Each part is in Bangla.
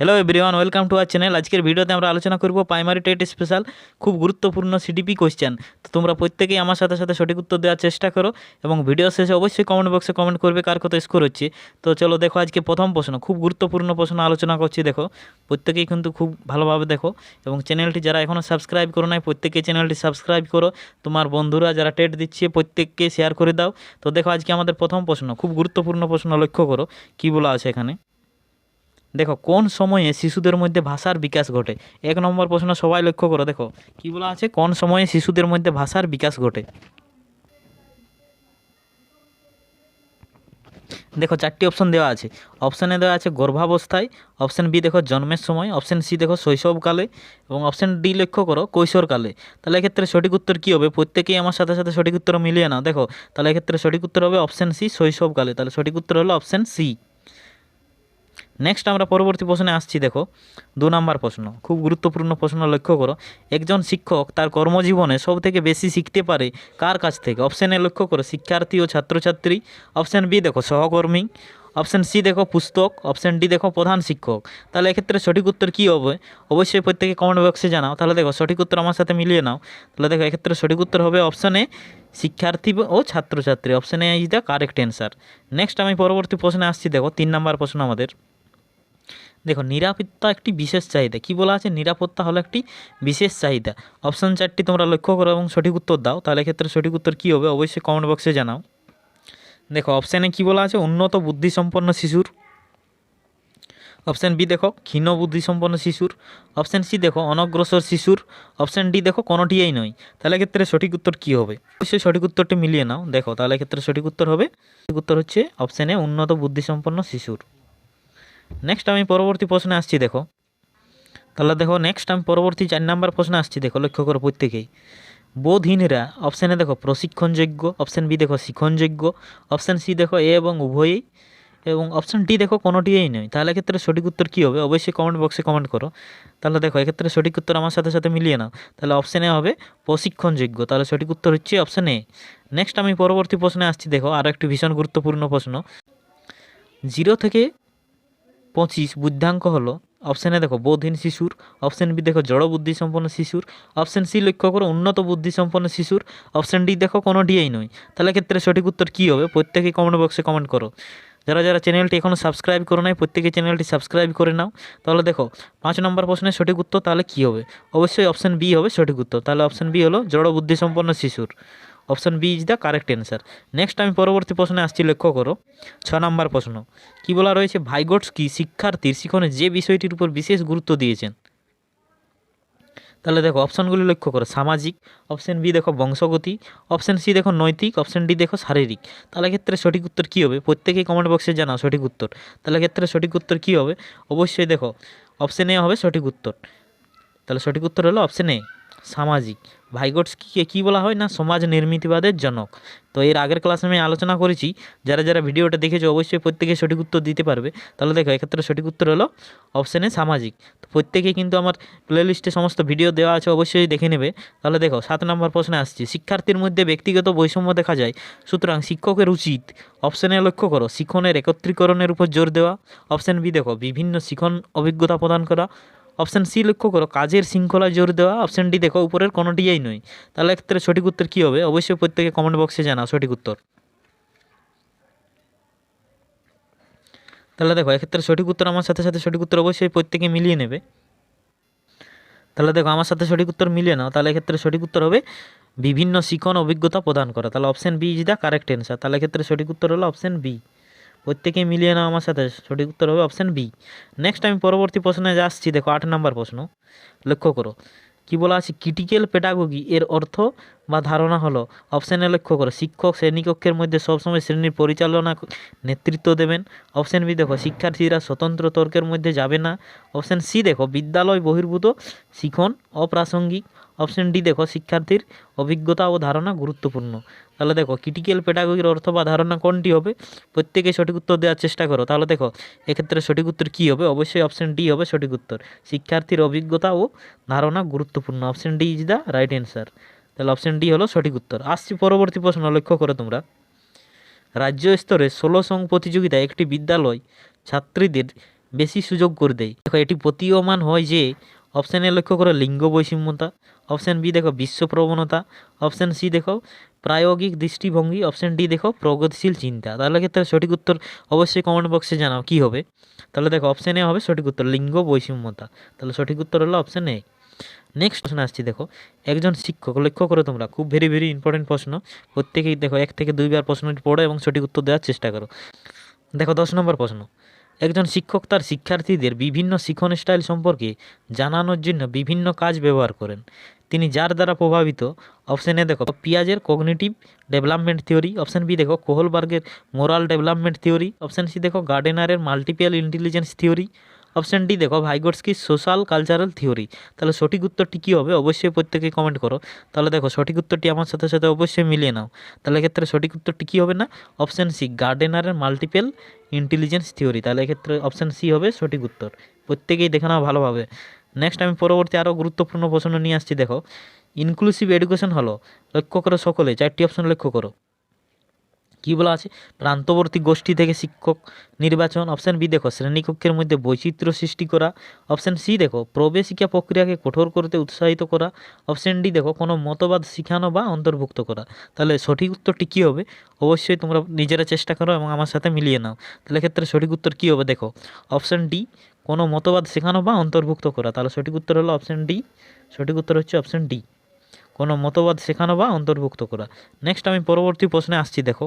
Hello everyone welcome to our channel আজকের ভিডিওতে আমরা আলোচনা করব প্রাইমারি টেট স্পেশাল খুব গুরুত্বপূর্ণ সিডিপি কোশ্চেন তো তোমরা প্রত্যেকেই আমার সাথে সাথে সঠিক উত্তর দেওয়ার চেষ্টা করো এবং ভিডিও শেষে অবশ্যই কমেন্ট বক্সে কমেন্ট করবে কার কত স্কোর হচ্ছে। তো চলো দেখো আজকে প্রথম প্রশ্ন, খুব গুরুত্বপূর্ণ প্রশ্ন আলোচনা করছি দেখো। প্রত্যেকেই কিন্তু খুব ভালোভাবে দেখো এবং চ্যানেলটি যারা এখনও সাবস্ক্রাইব করো নাই, প্রত্যেকেই চ্যানেলটি সাবস্ক্রাইব করো। তোমার বন্ধুরা যারা টেট দিচ্ছে, প্রত্যেককে শেয়ার করে দাও। তো দেখো আজকে আমাদের প্রথম প্রশ্ন, খুব গুরুত্বপূর্ণ প্রশ্ন লক্ষ্য করো, কী বলা আছে এখানে? দেখো, কোন সময়ে শিশুদের মধ্যে ভাষার বিকাশ ঘটে? এক নম্বর প্রশ্ন সবাই লক্ষ্য করো, দেখো, কি বলা আছে? কোন সময়ে শিশুদের মধ্যে ভাষার বিকাশ ঘটে? দেখো, চারটি অপশন দেওয়া আছে। অপশানে দেওয়া আছে গর্ভাবস্থায় অপশান বি দেখো জন্মের সময় অপশান সি দেখো শৈশবকালে, এবং অপশান ডি লক্ষ্য করো কৈশোরকালে। তাহলে এক্ষেত্রে সঠিক উত্তর কী হবে? প্রত্যেকেই আমার সাথে সাথে সঠিক উত্তর মিলিয়ে নাও, দেখো। তাহলে এক্ষেত্রে সঠিক উত্তর হবে অপশান সি শৈশবকালে। তাহলে সঠিক উত্তর হলো অপশান সি নেক্সট আমরা পরবর্তী প্রশ্নে আসছি, দেখো। দু নম্বর প্রশ্ন। খুব গুরুত্বপূর্ণ প্রশ্ন লক্ষ্য করো। একজন শিক্ষক তার কর্মজীবনে সব থেকে বেশি শিখতে পারে কার কাছ থেকে? অপশান এ লক্ষ্য করো, শিক্ষার্থী ও ছাত্রছাত্রী। অপশান বি দেখো, সহকর্মী। অপশান সি দেখো, পুস্তক। অপশান ডি দেখো, প্রধান শিক্ষক। তাহলে এক্ষেত্রে সঠিক উত্তর কী হবে? অবশ্যই প্রত্যেকে কমেন্ট বক্সে জানাও। তাহলে দেখো, সঠিক উত্তর আমার সাথে মিলিয়ে নাও। তাহলে দেখো, এক্ষেত্রে সঠিক উত্তর হবে অপশানে শিক্ষার্থী ও ছাত্রছাত্রী। Option A is the correct answer next আমি পরবর্তী প্রশ্নে আসছি, দেখো, তিন নম্বর প্রশ্ন আমাদের। দেখো নিরাপত্তা একটি বিশেষ চাহিদা। কি বলা আছে? নিরাপত্তা হলো একটি বিশেষ চাহিদা। অপশান চারটি তোমরা লক্ষ্য করো এবং সঠিক উত্তর দাও। তাহলে ক্ষেত্রে সঠিক উত্তর কী হবে? অবশ্যই কমেন্ট বক্সে জানাও। দেখো অপশানে কী বলা আছে? উন্নত বুদ্ধিসম্পন্ন শিশুর। অপশান বি দেখো, ক্ষীণ বুদ্ধিসম্পন্ন শিশুর। অপশান সি দেখো, অনগ্রসর শিশুর। অপশান ডি দেখো, কোনোটিই নয়। তাহলে ক্ষেত্রে সঠিক উত্তর কী হবে? অবশ্যই সঠিক উত্তরটি মিলিয়ে নাও। দেখো, তাহলে ক্ষেত্রে সঠিক উত্তর হবে। সঠিক উত্তর হচ্ছে অপশানে উন্নত বুদ্ধিসম্পন্ন শিশুর। নেক্সট আমি পরবর্তী প্রশ্নে আসছি, দেখো। তাহলে দেখো নেক্সট আমি পরবর্তী চার নাম্বার প্রশ্নে আসছি, দেখো, লক্ষ্য করো প্রত্যেকেই। বোধহীনরা অপশানে দেখো প্রশিক্ষণযোগ্য অপশান বি দেখো শিক্ষণযোগ্য অপশান সি দেখো এ এবং উভয়ই, এবং অপশান ডি দেখো কোনোটিই নয়। তাহলে ক্ষেত্রে সঠিক উত্তর কী হবে? অবশ্যই কমেন্ট বক্সে কমেন্ট করো। তাহলে দেখো, এক্ষেত্রে সঠিক উত্তর আমার সাথে সাথে মিলিয়ে নাও। তাহলে অপশানে হবে প্রশিক্ষণযোগ্য তাহলে সঠিক উত্তর হচ্ছে অপশান নেক্সট আমি পরবর্তী প্রশ্নে আসছি, দেখো আরও একটি ভীষণ গুরুত্বপূর্ণ প্রশ্ন। জিরো থেকে পঁচিশ, বুদ্ধাঙ্ক হলো। অপশানে দেখো, বোধহীন শিশুর। অপশান বি দেখো, জড় বুদ্ধিসম্পন্ন শিশুর। অপশান সি লক্ষ্য করো, উন্নত বুদ্ধিসম্পন্ন শিশুর। অপশান ডি দেখো, কোনো ডিএই নয়। তাহলে ক্ষেত্রে সঠিক উত্তর কী হবে? প্রত্যেকেই কমেন্ট বক্সে কমেন্ট করো। যারা যারা চ্যানেলটি এখনও সাবস্ক্রাইব করো নাই, প্রত্যেকে চ্যানেলটি সাবস্ক্রাইব করে নাও। তাহলে দেখো, পাঁচ নম্বর প্রশ্নের সঠিক উত্তর তাহলে কী হবে? অবশ্যই অপশান বি হবে সঠিক উত্তর। তাহলে অপশান বি হলো জড় বুদ্ধিসম্পন্ন শিশুর। Option B is the correct answer next আমি পরবর্তী প্রশ্নে আসছি, লক্ষ্য করো। ছ নম্বর প্রশ্ন। কি বলা রয়েছে? ভাইগোটস কি শিক্ষার্থীর শিখনে যে বিষয়টির উপর বিশেষ গুরুত্ব দিয়েছেন? তাহলে দেখো, অপশানগুলি লক্ষ্য করো। সামাজিক, অপশান বি দেখো বংশগতি, অপশান সি দেখো নৈতিক, অপশান ডি দেখো শারীরিক। তাহলে ক্ষেত্রে সঠিক উত্তর কী হবে? প্রত্যেকেই কমেন্ট বক্সে জানাও সঠিক উত্তর। তাহলে ক্ষেত্রে সঠিক উত্তর কী হবে? অবশ্যই দেখো অপশান এ হবে সঠিক উত্তর। তাহলে সঠিক উত্তর হলো অপশান এ সামাজিক। ভাইগোটসকে কী বলা হয় না? সমাজ নির্মিতিবাদের জনক। তো এর আগের ক্লাসে আমি আলোচনা করেছি, যারা যারা ভিডিওটা দেখেছ অবশ্যই প্রত্যেকে সঠিক উত্তর দিতে পারবে। তাহলে দেখো, এক্ষেত্রে সঠিক উত্তর হলো অপশানে সামাজিক। তো প্রত্যেকে কিন্তু আমার প্লেলিস্টে সমস্ত ভিডিও দেওয়া আছে, অবশ্যই দেখে নেবে। তাহলে দেখো, সাত নম্বর প্রশ্নে আসছি। শিক্ষার্থীর মধ্যে ব্যক্তিগত বৈষম্য দেখা যায়। সুতরাং শিক্ষকের উচিত অপশানে লক্ষ্য করো। শিক্ষণের একত্রীকরণের উপর জোর দেওয়া। অপশান বি দেখো, বিভিন্ন শিখন অভিজ্ঞতা প্রদান করা। অপশান সি লক্ষ্য করো, কাজের শৃঙ্খলায় জোর দেওয়া অপশান ডি দেখো, উপরের কোনোটিই নয়। তাহলে ক্ষেত্রে সঠিক উত্তর কী হবে? অবশ্যই প্রত্যেকে কমেন্ট বক্সে জানাও সঠিক উত্তর। তাহলে দেখো, এক্ষেত্রে সঠিক উত্তর আমার সাথে সাথে সঠিক উত্তর অবশ্যই প্রত্যেকে মিলিয়ে নেবে। তাহলে দেখো, আমার সাথে সঠিক উত্তর মিলিয়ে নাও, তাহলে এক্ষেত্রে সঠিক উত্তর হবে বিভিন্ন শিখন অভিজ্ঞতা প্রদান করা। তাহলে option B is the correct answer তাহলে ক্ষেত্রে সঠিক উত্তর হলো অপশান বি প্রত্যেকে মিলিয়ে নাও আমার সাথে। সঠিক উত্তর হবে অপশান বি নেক্সট আমি পরবর্তী প্রশ্নে আসছি দেখো, আট নম্বর প্রশ্ন। লক্ষ্য করো। কি বলা আছে? ক্রিটিক্যাল পেডাগোগি এর অর্থ বা ধারণা হলো অপশানে লক্ষ্য করো। শিক্ষক শ্রেণীকক্ষের মধ্যে সবসময় শ্রেণির পরিচালনা নেতৃত্ব দেবেন। অপশান বি দেখো, শিক্ষার্থীরা স্বতন্ত্র তর্কের মধ্যে যাবে না। অপশান সি দেখো, বিদ্যালয় বহির্ভূত শিখন অপ্রাসঙ্গিক। অপশান ডি দেখো, শিক্ষার্থীর অভিজ্ঞতা ও ধারণা গুরুত্বপূর্ণ। তাহলে দেখো ক্রিটিক্যাল পেডাগোগির অর্থ বা ধারণা কোনটি হবে? প্রত্যেকে সঠিক উত্তর দেওয়ার চেষ্টা করো। তাহলে দেখো, এক্ষেত্রে সঠিক উত্তর কী হবে? অবশ্যই অপশান ডি হবে সঠিক উত্তর। শিক্ষার্থীর অভিজ্ঞতা ও ধারণা গুরুত্বপূর্ণ। Option D is the right answer তাহলে অপশান ডি হলো সঠিক উত্তর। আসছি পরবর্তী প্রশ্ন, লক্ষ্য করো তোমরা। রাজ্য স্তরে ষোলো সং প্রতিযোগিতায় একটি বিদ্যালয় ছাত্রীদের বেশি সুযোগ করে দেয়। দেখো, এটি প্রতীয়মান হয় যে অপশান এ লক্ষ্য করো লিঙ্গ বৈষম্যতা। অপশান বি দেখো বিশ্ব প্রবণতা। অপশান সি দেখো প্রায়োগিক দৃষ্টিভঙ্গি। অপশান ডি দেখো প্রগতিশীল চিন্তা। তাহলে ক্ষেত্রে সঠিক উত্তর অবশ্যই কমেন্ট বক্সে জানাও কী হবে। তাহলে দেখো অপশান এ হবে সঠিক উত্তর লিঙ্গ বৈষম্যতা। তাহলে সঠিক উত্তর হলো অপশান এ নেক্সট প্রশ্ন আসছি দেখো, একজন শিক্ষক, লক্ষ্য করো তোমরা, খুব ভেরি ভেরি ইম্পর্টেন্ট প্রশ্ন। প্রত্যেকেই দেখো এক থেকে দুইবার প্রশ্নটি পড়ো এবং সঠিক উত্তর দেওয়ার চেষ্টা করো। দেখো দশ নম্বর প্রশ্ন। একজন শিক্ষক তার শিক্ষার্থীদের বিভিন্ন শিখন স্টাইল সম্পর্কে জানানোর জন্য বিভিন্ন কাজ ব্যবহার করেন। তিনি যার দ্বারা প্রভাবিত, অপশানে দেখো, পিয়াজের cognitive development theory option B দেখো, কোহলবার্গের moral development theory option C দেখো, গার্ডেনারের multiple intelligence theory option D দেখো ভাইগোটস্কি সোশ্যাল কালচারাল থিওরি তাহলে সঠিক উত্তরটি কী হবে? অবশ্যই প্রত্যেকে কমেন্ট করো। তাহলে দেখো, সঠিক উত্তরটি আমার সাথে সাথে অবশ্যই মিলিয়ে নাও। তাহলে এক্ষেত্রে সঠিক উত্তরটি কী হবে না? অপশান সি গার্ডেনারের মাল্টিপেল ইন্টেলিজেন্স থিওরি তাহলে এক্ষেত্রে অপশান সি হবে সঠিক উত্তর। প্রত্যেকেই দেখে নাও ভালোভাবে। নেক্সট আমি পরবর্তী আরও গুরুত্বপূর্ণ প্রশ্ন নিয়ে আসছি, দেখো। ইনক্লুসিভ এডুকেশন হলো, লক্ষ্য করো সকলে, চারটি অপশন লক্ষ্য করো। কী বলা আছে? প্রান্তবর্তী গোষ্ঠী থেকে শিক্ষক নির্বাচন। অপশান বি দেখো, শ্রেণীকক্ষের মধ্যে বৈচিত্র্য সৃষ্টি করা। অপশান সি দেখো, প্রবেশিকা প্রক্রিয়াকে কঠোর করতে উৎসাহিত করা। অপশান ডি দেখো, কোনো মতবাদ শিখানো বা অন্তর্ভুক্ত করা। তাহলে সঠিক উত্তরটি কী হবে? অবশ্যই তোমরা নিজেরা চেষ্টা করো এবং আমার সাথে মিলিয়ে নাও। তাহলে ক্ষেত্রে সঠিক উত্তর কী হবে দেখো? অপশান ডি কোনো মতবাদ শেখানো বা অন্তর্ভুক্ত করা। তাহলে সঠিক উত্তর হলো অপশান ডি সঠিক উত্তর হচ্ছে অপশান ডি কোনো মতবাদ শেখানো বা অন্তর্ভুক্ত করা। নেক্সট আমি পরবর্তী প্রশ্নে আসছি, দেখো।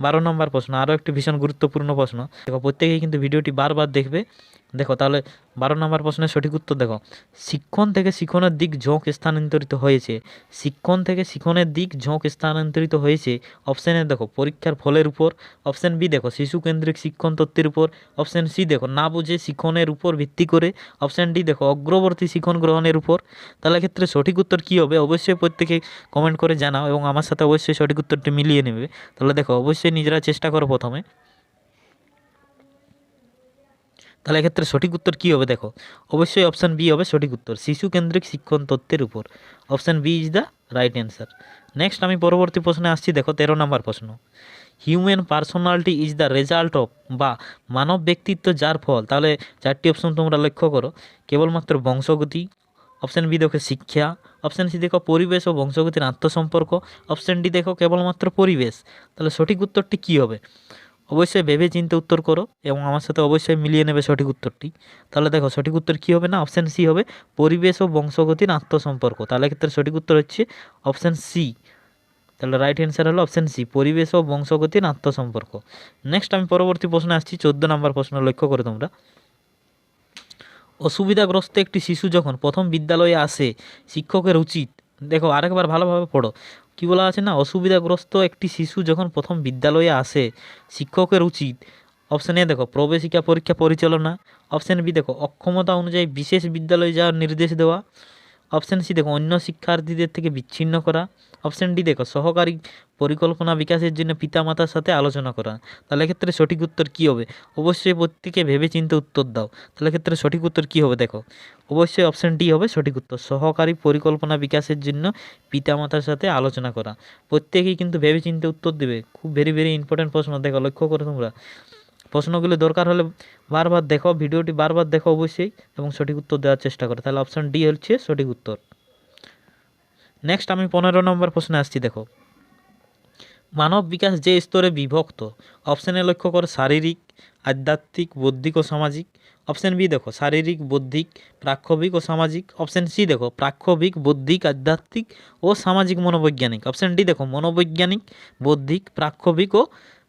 বারো নম্বর প্রশ্ন, আরও একটি ভীষণ গুরুত্বপূর্ণ প্রশ্ন। দেখো, প্রত্যেকেই কিন্তু ভিডিওটি বারবার দেখবে। দেখো, তাহলে বারো নম্বর প্রশ্নের সঠিক উত্তর দেখো। শিক্ষণ থেকে শিক্ষণের দিক ঝোঁক স্থানান্তরিত হয়েছে। শিক্ষণ থেকে শিক্ষণের দিক ঝোঁক স্থানান্তরিত হয়েছে। অপশান দেখো, পরীক্ষার ফলের উপর। অপশান বি দেখো, শিশু কেন্দ্রিক শিক্ষণ তত্ত্বের উপর। অপশান সি দেখো, না বুঝে শিক্ষণের উপর ভিত্তি করে। অপশান ডি দেখো, অগ্রবর্তী শিক্ষণ গ্রহণের উপর। তাহলে ক্ষেত্রে সঠিক উত্তর কী হবে? অবশ্যই প্রত্যেকে কমেন্ট করে জানাও এবং আমার সাথে অবশ্যই সঠিক উত্তরটি মিলিয়ে নেবে। তাহলে দেখো, অবশ্যই নিজেরা চেষ্টা করো প্রথমে। তাহলে এক্ষেত্রে সঠিক উত্তর কী হবে দেখো। অবশ্যই অপশান বি হবে সঠিক উত্তর, শিশু কেন্দ্রিক শিক্ষণ তত্ত্বের উপর। Option B is the right answer next আমি পরবর্তী প্রশ্নে আসছি, দেখো তেরো নম্বর প্রশ্ন। Human personality is the result of বা মানব ব্যক্তিত্ব যার ফল। তাহলে চারটি অপশন তোমরা লক্ষ্য করো। কেবলমাত্র বংশগতি অপশান বি দেখো শিক্ষা। অপশান সি দেখো পরিবেশ ও বংশগতির আত্মসম্পর্ক। অপশান ডি দেখো কেবলমাত্র পরিবেশ। তাহলে সঠিক উত্তরটি কী হবে? অবশ্যই ভেবে চিন্তে উত্তর করো এবং আমার সাথে অবশ্যই মিলিয়ে নেবে সঠিক উত্তরটি। তাহলে দেখো সঠিক উত্তর কী হবে না? অপশান সি হবে পরিবেশ ও বংশগতির আত্মসম্পর্ক। তাহলে ক্ষেত্রে সঠিক উত্তর হচ্ছে অপশান সি তাহলে রাইট অ্যান্সার হলো অপশান সি পরিবেশ ও বংশগতির আত্মসম্পর্ক। নেক্সট আমি পরবর্তী প্রশ্নে আসছি। চোদ্দ নম্বর প্রশ্ন লক্ষ্য করে তোমরা। অসুবিধাগ্রস্ত একটি শিশু যখন প্রথম বিদ্যালয়ে আসে, শিক্ষকের উচিত। দেখো, আরেকবার ভালোভাবে পড়ো। কী বলা আছে না? অসুবিধাগ্রস্ত একটি শিশু যখন প্রথম বিদ্যালয়ে আসে, শিক্ষকের উচিত। অপশান এ দেখো, প্রবেশিকা পরীক্ষা পরিচালনা। অপশান বি দেখো, অক্ষমতা অনুযায়ী বিশেষ বিদ্যালয়ে যাওয়ার নির্দেশ দেওয়া। অপশান সি দেখো, অন্য শিক্ষার্থীদের থেকে বিচ্ছিন্ন করা। অপশান ডি দেখো, সহকারী পরিকল্পনা বিকাশের জন্য পিতামাতার সাথে আলোচনা করা। তাহলে ক্ষেত্রে সঠিক উত্তর কী হবে? অবশ্যই প্রত্যেকে ভেবে চিন্তে উত্তর দাও। তাহলে ক্ষেত্রে সঠিক উত্তর কী হবে দেখো? অবশ্যই অপশান ডি হবে সঠিক উত্তর, সহকারী পরিকল্পনা বিকাশের জন্য পিতামাতার সাথে আলোচনা করা। প্রত্যেকেই কিন্তু ভেবে চিন্তে উত্তর দেবে। খুব ভেরি ভেরি ইম্পর্টেন্ট প্রশ্ন, দেখো, লক্ষ্য করো তোমরা। প্রশ্নগুলো দরকার হলে বারবার দেখো, ভিডিওটি বারবার দেখো অবশ্যই এবং সঠিক উত্তর দেওয়ার চেষ্টা করো। তাহলে অপশান ডি হচ্ছে সঠিক উত্তর। নেক্সট আমি পনেরো নম্বর প্রশ্নে আসছি, দেখো। মানব বিকাশ যে স্তরে বিভক্ত অপশানে লক্ষ্য করো শারীরিক, আধ্যাত্মিক, বৌদ্ধিক ও সামাজিক। অপশান বি দেখো, শারীরিক, বৌদ্ধিক প্রাক্ষবিক ও সামাজিক। অপশান সি দেখো প্রাক্ষবিক বৌদ্ধিক, আধ্যাত্মিক ও সামাজিক মনোবৈজ্ঞানিক। অপশান ডি দেখো, মনোবৈজ্ঞানিক, বৌদ্ধিক প্রাক্ষবিক ও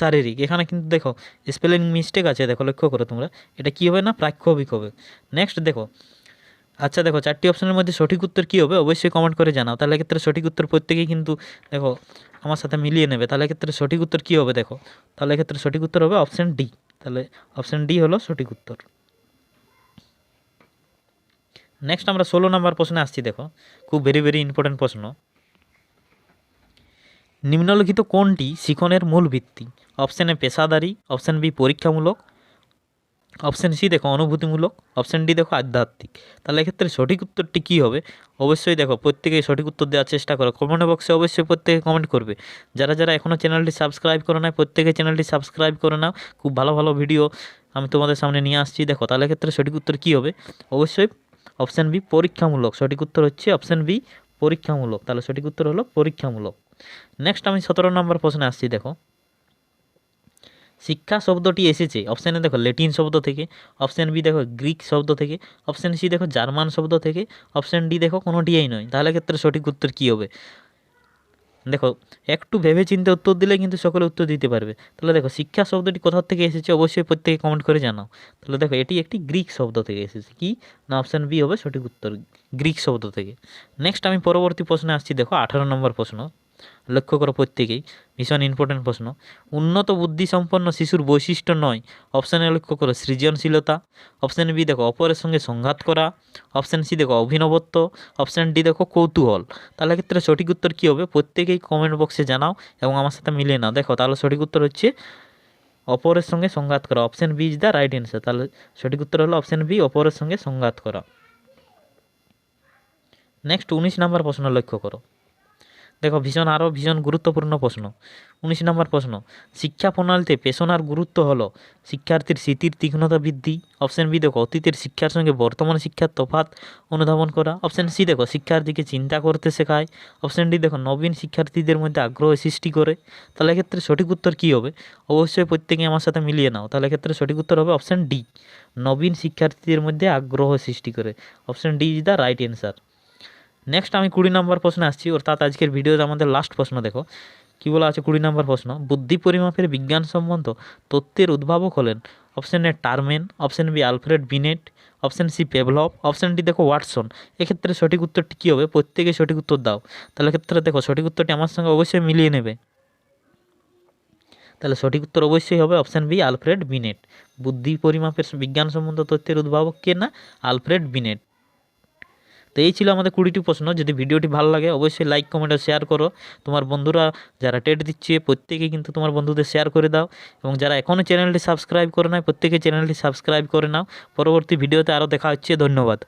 শারীরিক। এখানে কিন্তু দেখো স্পেলিং মিস্টেক আছে, দেখো, লক্ষ্য করো তোমরা। এটা কী হবে না? প্রাক্ষবিক হবে। নেক্সট দেখো আচ্ছা দেখো, চারটি অপশনের মধ্যে সঠিক উত্তর কী হবে? অবশ্যই কমেন্ট করে জানাও। তাহলে ক্ষেত্রে সঠিক উত্তর প্রত্যেকেই কিন্তু দেখো, আমার সাথে মিলিয়ে নেবে। তাহলে ক্ষেত্রে সঠিক উত্তর কী হবে দেখো? তাহলে ক্ষেত্রে সঠিক উত্তর হবে অপশান ডি তাহলে অপশান ডি হলো সঠিক উত্তর। নেক্সট আমরা ষোলো নম্বর প্রশ্নে আসছি দেখো। খুব ভেরি ভেরি ইম্পর্টেন্ট প্রশ্ন। নিম্নলিখিত কোনটি শিখনের মূল ভিত্তি? অপশান এ পেশাদারি, অপশান বি পরীক্ষামূলক, অপশান সি দেখো অনুভূতিমূলক, অপশান ডি দেখো আধ্যাত্মিক। তাহলে এক্ষেত্রে সঠিক উত্তরটি কী হবে? অবশ্যই দেখো, প্রত্যেকেই সঠিক উত্তর দেওয়ার চেষ্টা করো। কমেন্ট বক্সে অবশ্যই প্রত্যেকে কমেন্ট করবে। যারা যারা এখনও চ্যানেলটি সাবস্ক্রাইব করে নাই, প্রত্যেকে চ্যানেলটি সাবস্ক্রাইব করে নাও। খুব ভালো ভালো ভিডিও আমি তোমাদের সামনে নিয়ে আসছি। দেখো, তাহলে ক্ষেত্রে সঠিক উত্তর কী হবে? অবশ্যই অপশান বি পরীক্ষামূলক। সঠিক উত্তর হচ্ছে অপশান বি পরীক্ষামূলক। তাহলে সঠিক উত্তর হলো পরীক্ষামূলক। নেক্সট আমি সতেরো নম্বর প্রশ্নে আসছি, দেখো। শিক্ষা শব্দটি এসেছে। অপশানে দেখো লেটিন শব্দ থেকে অপশান বি দেখো গ্রিক শব্দ থেকে অপশান সি দেখো জার্মান শব্দ থেকে অপশান ডি দেখো, কোনোটিই নয়। তাহলে ক্ষেত্রে সঠিক উত্তর কী হবে? দেখো, একটু ভেবে চিন্তে উত্তর দিলে কিন্তু সকলে উত্তর দিতে পারবে। তাহলে দেখো, শিক্ষা শব্দটি কোথা থেকে এসেছে অবশ্যই প্রত্যেকে কমেন্ট করে জানাও। তাহলে দেখো, এটি একটি গ্রিক শব্দ থেকে এসেছে। কি? না অপশান বি হবে সঠিক উত্তর গ্রিক শব্দ থেকে। নেক্সট আমি পরবর্তী প্রশ্নে আসছি। দেখো, আঠারো নম্বর প্রশ্ন। লক্ষ্য করো প্রত্যেকেই, ভীষণ ইম্পর্টেন্ট প্রশ্ন। উন্নত বুদ্ধিসম্পন্ন শিশুর বৈশিষ্ট্য নয় অপশানে লক্ষ্য করো সৃজনশীলতা অপশান বি দেখো অপরের সঙ্গে সংঘাত করা অপশান সি দেখো অভিনবত্ব অপশান ডি দেখো কৌতূহল। তাহলে ক্ষেত্রে সঠিক উত্তর কী হবে? প্রত্যেকেই কমেন্ট বক্সে জানাও এবং আমার সাথে মিলিয়ে নাও। দেখো, তাহলে সঠিক উত্তর হচ্ছে অপরের সঙ্গে সংঘাত করা। Option B is the right answer তাহলে সঠিক উত্তর হলো অপশান বি অপরের সঙ্গে সংঘাত করা। নেক্সট উনিশ নাম্বার প্রশ্ন লক্ষ্য করো। দেখো, ভীষণ আরও ভীষণ গুরুত্বপূর্ণ প্রশ্ন। উনিশ নম্বর প্রশ্ন, শিক্ষা প্রণালীতে পেশনার গুরুত্ব হলো শিক্ষার্থীর স্মৃতির তীক্ষ্ণতা বৃদ্ধি। অপশান বি দেখো, অতীতের শিক্ষার সঙ্গে বর্তমান শিক্ষার তফাত অনুধাবন করা। অপশান সি দেখো, শিক্ষার্থীকে চিন্তা করতে শেখায়। অপশান ডি দেখো, নবীন শিক্ষার্থীদের মধ্যে আগ্রহ সৃষ্টি করে। তাহলে এক্ষেত্রে সঠিক উত্তর কী হবে? অবশ্যই প্রত্যেকে আমার সাথে মিলিয়ে নাও। তাহলে এক্ষেত্রে সঠিক উত্তর হবে অপশান ডি নবীন শিক্ষার্থীদের মধ্যে আগ্রহ সৃষ্টি করে। Option D is the right answer next আমি কুড়ি নম্বর প্রশ্নে আসছি। অর্থাৎ আজকের ভিডিওতে আমাদের লাস্ট প্রশ্ন দেখো। কী বলা আছে কুড়ি নম্বর প্রশ্ন? বুদ্ধি পরিমাপের বিজ্ঞান সম্বন্ধ তত্ত্বের উদ্ভাবক হলেন option A Terman option B Alfred Binet option C Pavlov option D দেখো ওয়াটসন। এক্ষেত্রে সঠিক উত্তরটি কী হবে? প্রত্যেকে সঠিক উত্তর দাও। তাহলে ক্ষেত্রে দেখো সঠিক উত্তরটি আমার সঙ্গে অবশ্যই মিলিয়ে নেবে। তাহলে সঠিক উত্তর অবশ্যই হবে অপশান বি আলফ্রেড বিনেট। বুদ্ধি পরিমাপের বিজ্ঞান সম্বন্ধ তথ্যের উদ্ভাবক কে না? Alfred Binet. তো এই ছিল আমাদের কুড়িটি প্রশ্ন। যদি ভিডিওটি ভালো লাগে, অবশ্যই লাইক কমেন্ট শেয়ার করো। তোমার বন্ধুরা যারা টেট দিচ্ছে, প্রত্যেকে কিন্তু তোমার বন্ধুদের শেয়ার করে দাও। এবং যারা এখনও চ্যানেলটি সাবস্ক্রাইব করে নাই, প্রত্যেকে চ্যানেলটি সাবস্ক্রাইব করে নাও। পরবর্তী ভিডিওতে আরও দেখা হচ্ছে। ধন্যবাদ।